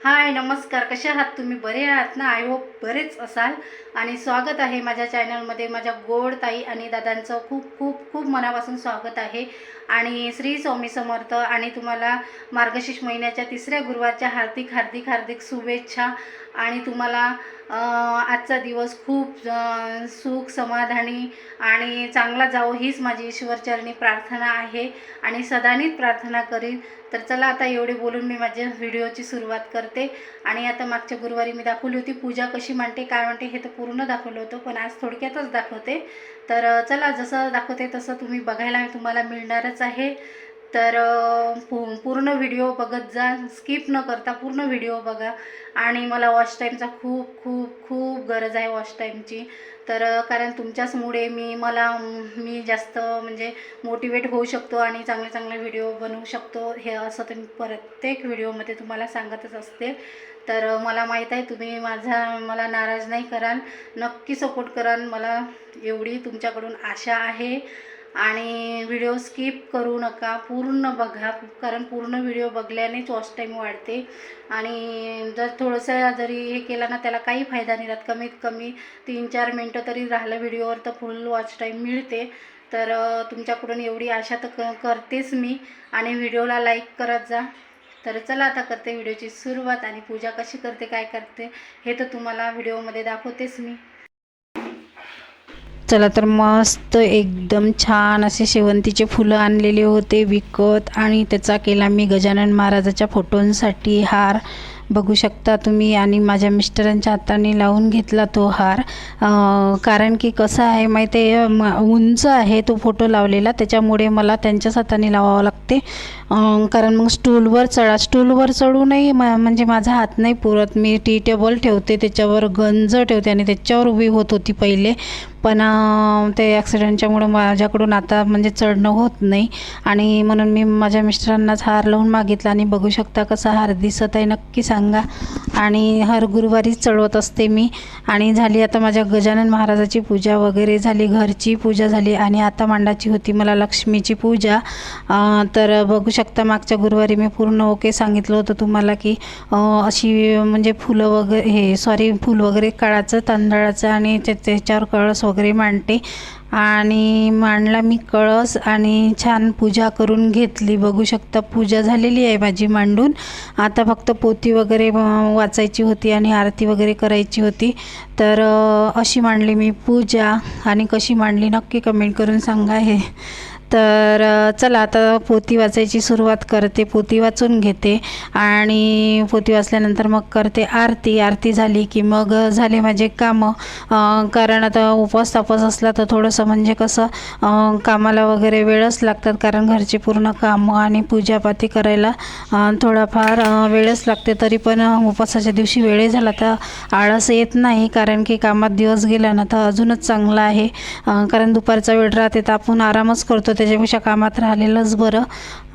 हाय नमस्कार. कसे आहात तुम्ही? बरे आहात ना? आय होप बरेच असाल. आणि स्वागत आहे माझ्या चॅनलमध्ये माझ्या गोड ताई आणि दादांचं खूप खूप खूप मनापासून स्वागत आहे. आणि श्री स्वामी समर्थ आणि तुम्हाला मार्गशीर्ष महिन्याच्या तिसऱ्या गुरुवारच्या हार्दिक हार्दिक हार्दिक शुभेच्छा. आणि तुम्हाला आजचा दिवस खूप सुख समाधानी आणि चांगला जावो हीच माझी ईश्वरचरणी प्रार्थना आहे आणि सदानीच प्रार्थना करीन. तर चला आता एवढे बोलून मी माझ्या व्हिडिओची सुरुवात करते. आणि आता मागच्या गुरुवारी मी दाखवली होती पूजा कशी मांडते काय म्हणते हे तर पूर्ण दाखवलं होतं पण आज थोडक्यातच दाखवते. तर चला जसं दाखवते तसं तुम्ही बघायला तुम्हाला मिळणारच आहे. तर पूर्ण व्हिडिओ बघत जा. स्किप न करता पूर्ण व्हिडिओ बघा. आणि मला वॉच टाईमचा खूप खूप खूप गरज आहे वॉच टाईमची तर कारण तुमच्याचमुळे मी मला मी जास्त म्हणजे मोटिवेट होऊ शकतो आणि चांगले चांगले व्हिडिओ बनवू शकतो. हे असं तर मी प्रत्येक व्हिडिओमध्ये तुम्हाला सांगतच असते तर मला माहीत आहे तुम्ही माझा मला नाराज नाही कराल. नक्की सपोर्ट कराल. मला एवढी तुमच्याकडून आशा आहे. आणि व्हिडिओ स्किप करू नका. पूर्ण बघा. कारण पूर्ण व्हिडिओ बघल्यानेच वॉच टाईम वाढते. आणि जर थोडंसं जरी हे केलं ना त्याला काही फायदा नाही राहत. कमीत कमी तीन चार मिनटं तरी राहिलं व्हिडिओवर तर फुल वॉच टाईम मिळते. तर तुमच्याकडून एवढी आशा तर क करतेच मी. आणि व्हिडिओला लाईक करत जा. तर चला आता करते व्हिडिओची सुरुवात. आणि पूजा कशी करते काय करते हे तर तुम्हाला व्हिडिओमध्ये दाखवतेच मी. चला तर मस्त एकदम छान असे शेवंतीचे फुलं आणलेले होते विकत. आणि त्याचा केला मी गजानन महाराजाच्या फोटोंसाठी हार. बघू शकता तुम्ही. आणि माझ्या मिस्टरांच्या हाताने लावून घेतला तो हार. कारण की कसं आहे माहिती आहे उंच आहे तो फोटो लावलेला. त्याच्यामुळे मला त्यांच्याच हाताने लावावं लागते. कारण मग स्टूलवर चढा स्टूलवर चढूनही म म्हणजे माझा हात नाही पुरत. मी टी टेबल ठेवते त्याच्यावर गंज ठेवते आणि त्याच्यावर उभी होत होती पहिले. पण ते ॲक्सिडेंटच्यामुळं माझ्याकडून आता म्हणजे चढणं होत नाही. आणि म्हणून मी माझ्या मिस्टरांनाच हार लावून मागितला. आणि बघू शकता कसा हार दिसत आहे. नक्की सांग. सांगा. आणि हर गुरुवारीच चढवत असते मी. आणि झाली आता माझ्या गजानन महाराजाची पूजा वगैरे झाली घरची पूजा झाली आणि आता मांडाची होती मला लक्ष्मीची पूजा. तर बघू शकता मागच्या गुरुवारी मी पूर्ण ओके सांगितलं होतं तुम्हाला की अशी म्हणजे फुलं वगैरे हे सॉरी फूल वगैरे काळाचं तांदळाचं आणि त्या त्याच्यावर कळस वगैरे मांडते. आणि मांडला मी कळस आणि छान पूजा करून घेतली. बघू शकता पूजा झालेली आहे माझी मांडून. आता फक्त पोती वगैरे वाचायची होती आणि आरती वगैरे करायची होती. तर अशी मांडली मी पूजा. आणि कशी मांडली नक्की कमेंट करून सांगा हे. तर चला आता पोती वाचायची सुरुवात करते. पोती वाचून घेते आणि पोती वाचल्यानंतर मग करते आरती. आरती झाली की मग झाले माझे कामं. कारण आता उपवास तापस असला तर थोडंसं म्हणजे कसं कामाला वगैरे वेळच लागतात. कारण घरची पूर्ण कामं आणि पूजापाती करायला थोडाफार वेळच लागते. तरी पण उपवासाच्या दिवशी वेळ झाला तर आळस येत नाही. कारण की कामात दिवस गेला ना तर अजूनच चांगला आहे. कारण दुपारचा वेळ राहते तर आपण आरामच करतो. त्याच्यापेक्षा कामात राहिलेलंच बरं.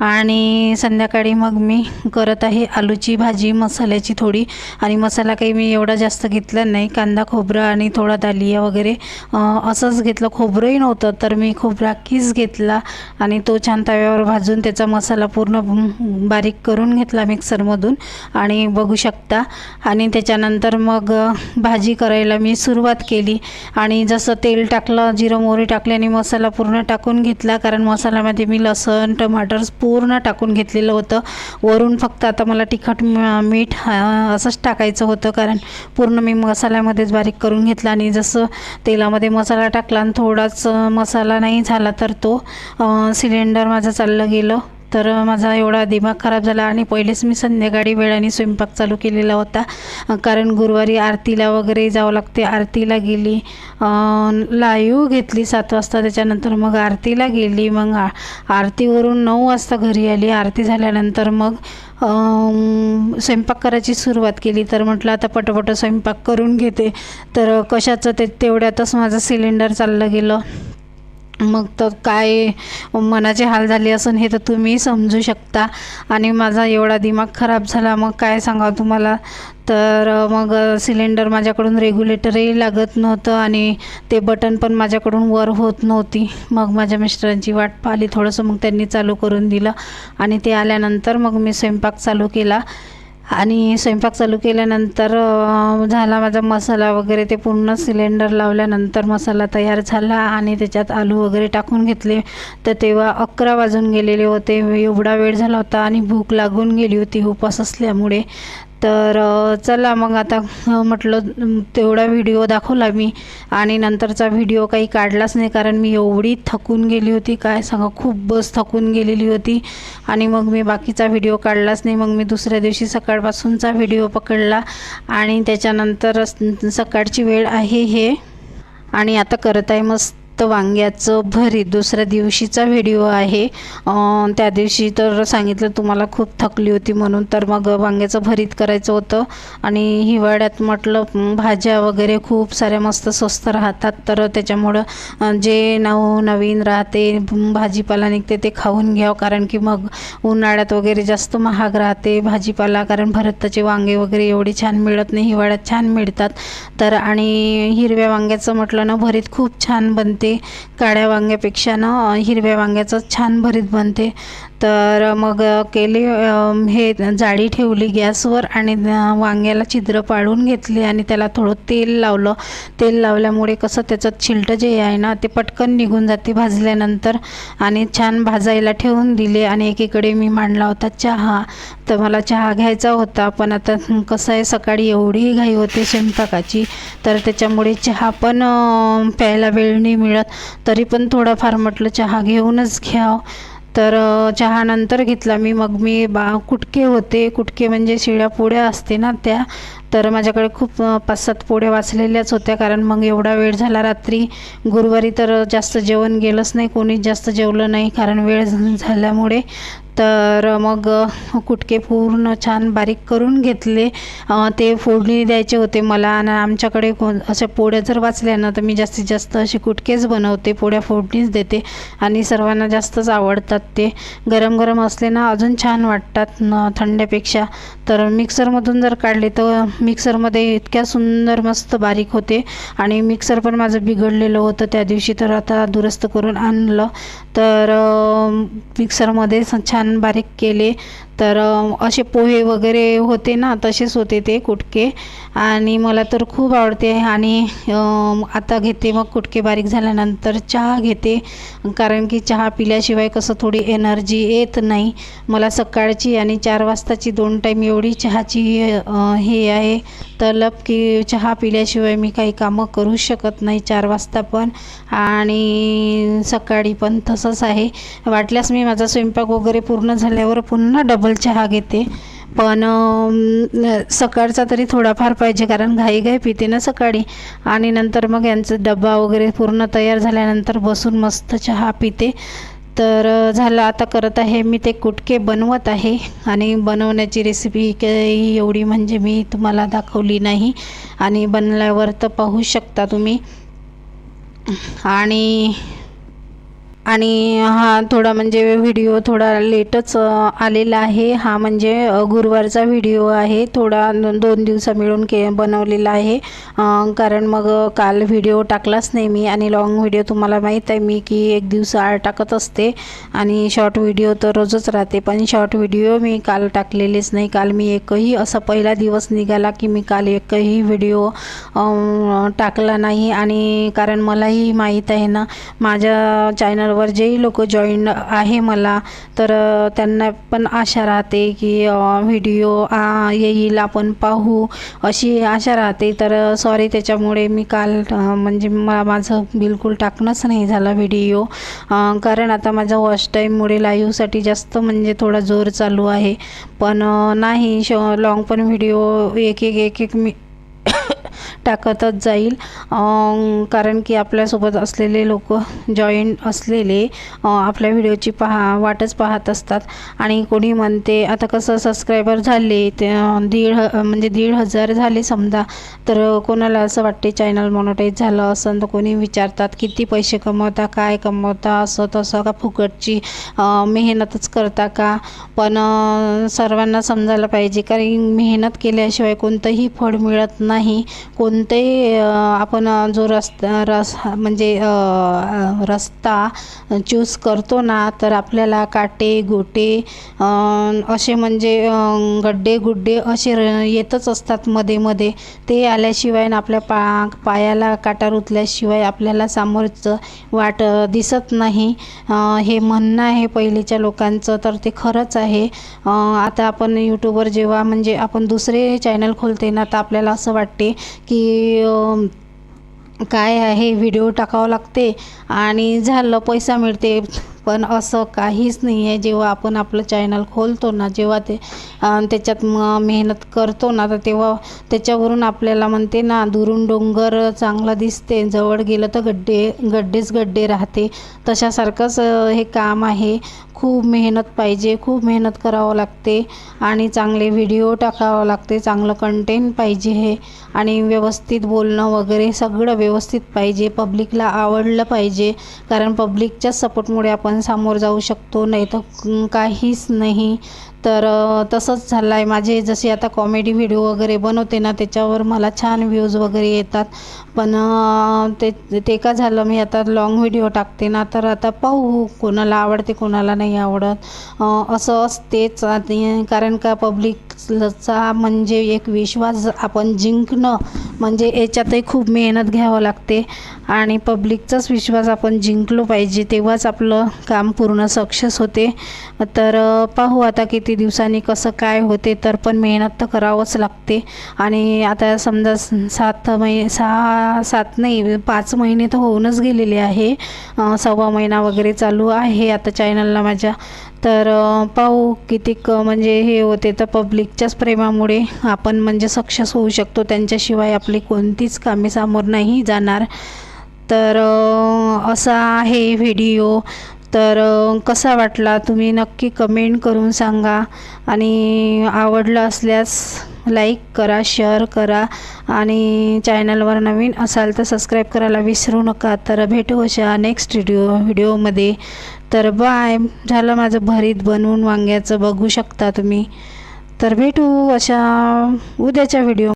आणि संध्याकाळी मग मी करत आहे आलूची भाजी मसाल्याची थोडी. आणि मसाला काही मी एवढा जास्त घेतला नाही. कांदा खोबरं आणि थोडा दालिया वगैरे. असंच घेतलं. खोबरंही नव्हतं तर मी खोबरा कीस घेतला. आणि तो छान तव्यावर भाजून त्याचा मसाला पूर्ण बारीक करून घेतला मिक्सरमधून. आणि बघू शकता. आणि त्याच्यानंतर मग भाजी करायला मी सुरुवात केली. आणि जसं तेल टाकलं जिरं मोहरी टाकली आणि मसाला पूर्ण टाकून घेतला कारण कारण मसाल्यामध्ये मी लसण टमाटर पूर्ण टाकून घेतलेलं होतं. वरून फक्त आता मला तिखट मीठ असंच टाकायचं होतं कारण पूर्ण मी मसाल्यामध्येच बारीक करून घेतला आणि जसं तेलामध्ये मसाला टाकला आणि थोडाच मसाला नाही झाला तर तो सिलेंडर माझं चाललं गेलं. तर माझा एवढा दिमाग खराब झाला आणि पहिलेच मी संध्याकाळी वेळाने स्वयंपाक चालू केलेला होता. कारण गुरुवारी आरतीला वगैरे जावं लागते. आरतीला गेली लाईव घेतली सात वाजता. त्याच्यानंतर मग आरतीला गेली. मग आ आरतीवरून नऊ वाजता घरी आली. आरती झाल्यानंतर मग स्वयंपाक करायची सुरुवात केली. तर म्हटलं आता पटपट स्वयंपाक करून घेते. तर कशाचं ते तेवढ्यातच माझं सिलेंडर चाललं गेलं. मग तर काय मनाचे हाल झाले असून हे तर तुम्ही समजू शकता. आणि माझा एवढा दिमाग खराब झाला मग काय सांगावं तुम्हाला? तर मग सिलेंडर माझ्याकडून रेग्युलेटरही लागत नव्हतं आणि ते बटन पण माझ्याकडून वर होत नव्हती. मग माझ्या मिस्टरांची वाट पाहिली थोडंसं मग त्यांनी चालू करून दिलं आणि ते आल्यानंतर मग मी स्वयंपाक चालू केला. आणि स्वयंपाक चालू केल्यानंतर झाला माझा मसाला वगैरे ते पूर्ण सिलेंडर लावल्यानंतर मसाला तयार झाला आणि त्याच्यात आलू वगैरे टाकून घेतले. तर तेव्हा अकरा वाजून गेलेले होते. एवढा वेळ झाला होता आणि भूक लागून गेली होती. उपास असल्यामुळे तर चला मग आता म्हटलं तेवढा व्हिडिओ दाखवला मी आणि नंतरचा व्हिडिओ काही काढलाच नाही कारण मी एवढी थकून गेली होती काय सांगा खूप बस थकून गेलेली होती आणि मग मी बाकीचा व्हिडिओ काढलाच नाही. मग मी दुसऱ्या दिवशी सकाळपासूनचा व्हिडिओ पकडला आणि त्याच्यानंतर सकाळची वेळ आहे हे. आणि आता करत आहे मस्त तर वांग्याचं भरीत. दुसऱ्या दिवशीचा व्हिडिओ आहे. त्या दिवशी तर सांगितलं तुम्हाला खूप थकली होती म्हणून तर मग वांग्याचं भरीत करायचं होतं. आणि हिवाळ्यात म्हटलं भाज्या वगैरे खूप साऱ्या मस्त स्वस्त राहतात. तर त्याच्यामुळं जे नव नवीन राहते भाजीपाला निघते ते खाऊन घ्यावं. कारण की मग उन्हाळ्यात वगैरे जास्त महाग राहते भाजीपाला. कारण भरताचे वांगे वगैरे एवढे छान मिळत नाही. हिवाळ्यात छान मिळतात. तर आणि हिरव्या वांग्याचं म्हटलं ना भरीत खूप छान बनते. काळ्या वांग्यापेक्षा ना हिरव्या वांग्याचं छान भरीत बनते. तर मग केले हे जाळी ठेवली गॅसवर आणि वांग्याला छिद्र पाडून घेतले आणि त्याला थोडं तेल लावलं. तेल लावल्यामुळे कसं त्याचं छिलटं जे आहे ना ते पटकन निघून जाते भाजल्यानंतर आणि छान भाजायला ठेवून दिले आणि एकीकडे मी मांडला होता चहा. तर मला चहा घ्यायचा होता पण आता कसं आहे सकाळी एवढी घाई होते स्वयंपाकाची. तर त्याच्यामुळे चहा पण प्यायला वेळ नाही मिळत. तरी पण थोडाफार म्हटलं चहा घेऊनच घ्यावं. तर चहानंतर चहा नंतर घेतला मी. मग मी बा कुटके होते. कुटके म्हणजे शिळ्या पोळ्या असते ना त्या. तर माझ्याकडे खूप पाच सात पोळ्या वाचलेल्याच होत्या. कारण मग एवढा वेळ झाला रात्री. गुरुवारी तर जास्त जेवण गेलंच नाही. कोणीच जास्त जेवलं नाही. कारण वेळ झाल्यामुळे. तर मग कुटके पूर्ण छान बारीक करून घेतले. ते फोडणी द्यायचे होते मला आणि आमच्याकडे कोण अशा पोळ्या जर वाचल्या ना तर मी जास्तीत जास्त असे कुटकेच बनवते पोळ्या फोडणीच देते आणि सर्वांना जास्तच आवडतात ते. गरम गरम असले ना अजून छान वाटतात न थंड्यापेक्षा तर मिक्सरमधून जर काढले तर मिक्सरमध्ये इतक्या सुंदर मस्त बारीक होते आणि मिक्सर पण माझं बिघडलेलं होतं. त्या दिवशी तर आता दुरुस्त करून आणलं. तर मिक्सरमध्ये छान छान बारीक केले. तर असे पोहे वगैरे होते ना तसेच होते ते कुटके. आणि मला तर खूप आवडते. आणि आता घेते मग कुटके बारीक झाल्यानंतर चहा घेते. कारण की चहा पिल्याशिवाय कसं थोडी एनर्जी येत नाही. मला सकाळची आणि चार वाजताची दोन टाईम एवढी चहाची हे आहे. तलब की चहा पिल्याशिवाय मी काही कामं करू शकत नाही चार वाजता पण. आणि सकाळी पण तसंच आहे. वाटल्यास मी माझा स्वयंपाक वगैरे पूर्ण झाल्यावर पुन्हा डब हर्बल चहा घेते. पण सकाळचा तरी थोडाफार पाहिजे कारण घाईघाई पिते ना सकाळी. आणि नंतर मग यांचा डबा वगैरे पूर्ण तयार झाल्यानंतर बसून मस्त चहा पिते. तर झालं आता करत आहे मी ते कुटके बनवत आहे. आणि बनवण्याची रेसिपी काही एवढी म्हणजे मी तुम्हाला दाखवली नाही. आणि बनल्यावर तर पाहू शकता तुम्ही. आणि आणि हा थोडा म्हणजे व्हिडिओ थोडा लेटच आलेला आहे. हा म्हणजे गुरुवारचा व्हिडिओ आहे. थोडा दोन दिवसा मिळून के बनवलेला आहे. कारण मग काल व्हिडिओ टाकलाच नाही मी आणि लॉंग व्हिडिओ तुम्हाला माहीत आहे मी की एक दिवस आड टाकत असते आणि शॉर्ट व्हिडिओ तर रोजच राहते. पण शॉर्ट व्हिडिओ मी काल टाकलेलेच नाही. काल मी एकही असा पहिला दिवस निघाला की मी काल एकही व्हिडिओ टाकला नाही. आणि कारण मलाही माहीत आहे ना माझ्या चॅनलवर जेही लोक जॉईन आहे मला तर त्यांना पण आशा राहते की व्हिडिओ येईल आपण पाहू अशी आशा राहते. तर सॉरी त्याच्यामुळे मी काल म्हणजे मला माझं बिलकुल टाकणंच नाही झालं व्हिडिओ कारण आता माझा वॉच टाईममुळे लाईव्हसाठी जास्त म्हणजे थोडा जोर चालू आहे. पण नाही श लॉंग पण व्हिडिओ एक एक एक एक मी टाकतच जाईल. कारण की आपल्यासोबत असलेले लोक जॉईंट असलेले आपल्या व्हिडिओची पहा वाटच पाहत असतात. आणि कोणी म्हणते आता कसं सबस्क्रायबर झाले ते दीड ह म्हणजे दीड हजार झाले समजा तर कोणाला असं वाटते चॅनल मोनोटाईज झालं असं तर कोणी विचारतात किती पैसे कमवता काय कमवता असं तसं का फुकटची मेहनतच करता का? पण सर्वांना समजायला पाहिजे कारण मेहनत केल्याशिवाय कोणतंही फळ मिळत नाही. कोणतेही आपण जो रस्ता रस म्हणजे रस्ता चूज करतो ना तर आपल्याला काटे गोटे असे म्हणजे गड्डे गुड्डे असे र येतच असतात मध्ये मध्ये. ते आल्याशिवाय आपल्या पा पायाला काटा रुतल्याशिवाय आपल्याला समोरचं वाट दिसत नाही. हे म्हणणं आहे पहिलेच्या लोकांचं तर ते खरंच आहे. आता आपण यूट्यूबवर जेव्हा म्हणजे आपण दुसरे चॅनल खोलते ना तर आपल्याला असं वाटते की की काय आहे व्हिडिओ टाकावं लागते आणि झालं पैसा मिळते. पण असं काहीच नाही आहे जेव्हा आपण आपलं चॅनल खोलतो ना जेव्हा ते त्याच्यात म मेहनत करतो ना तर तेव्हा त्याच्यावरून आपल्याला म्हणते ना दुरून डोंगर चांगला दिसते. जवळ गेलं तर गड्डे गड्डेच गड्डे राहते. तशासारखंच हे काम आहे. खूप मेहनत पाहिजे खूप मेहनत करावं लागते आणि चांगले व्हिडिओ टाकावं लागते चांगलं कंटेंट पाहिजे हे आणि व्यवस्थित बोलणं वगैरे सगळं व्यवस्थित पाहिजे पब्लिकला आवडलं पाहिजे. कारण पब्लिकच्याच सपोर्टमुळे आपण सामोर जाऊ शकतो नाही तर काहीच नाही. तर तसंच झालं आहे माझे जसे आता कॉमेडी व्हिडिओ वगैरे बनवते ना त्याच्यावर मला छान व्ह्यूज वगैरे येतात. पण ते ते का झालं मी आता लाँग व्हिडिओ टाकते ना तर आता पाहू कोणाला आवडते कोणाला नाही आवडत. असं असतेच. कारण का पब्लिक लचा म्हणजे एक विश्वास आपण जिंकणं म्हणजे याच्यातही खूप मेहनत घ्यावं लागते. आणि पब्लिकचाच विश्वास आपण जिंकलो पाहिजे तेव्हाच आपलं काम पूर्ण सक्सेस होते. तर पाहू आता किती दिवसांनी कसं काय होते तर पण मेहनत तर करावंच लागते. आणि आता समजा सात महिने सहा सात नाही पाच महिने तर होऊनच गेलेले आहे. सव्वा महिना वगैरे चालू आहे आता चॅनलला माझ्या. तर पाहू कितीक म्हणजे हे होते तर पब्लिक मालिकच्याच प्रेमामुळे आपण म्हणजे सक्सेस होऊ शकतो. त्यांच्याशिवाय आपली कोणतीच कामे समोर नाही जाणार. तर असा आहे व्हिडिओ. तर कसा वाटला तुम्ही नक्की कमेंट करून सांगा. आणि आवडलं असल्यास लाईक करा शेअर करा. आणि चॅनलवर नवीन असाल तर सबस्क्राईब करायला विसरू नका. तर भेटू अशा नेक्स्ट व्हिडिओ व्हिडिओमध्ये तर बाय झालं माझं भरीत बनवून वांग्याचं. बघू शकता तुम्ही. तर भेटू अशा उद्याच्या व्हिडिओ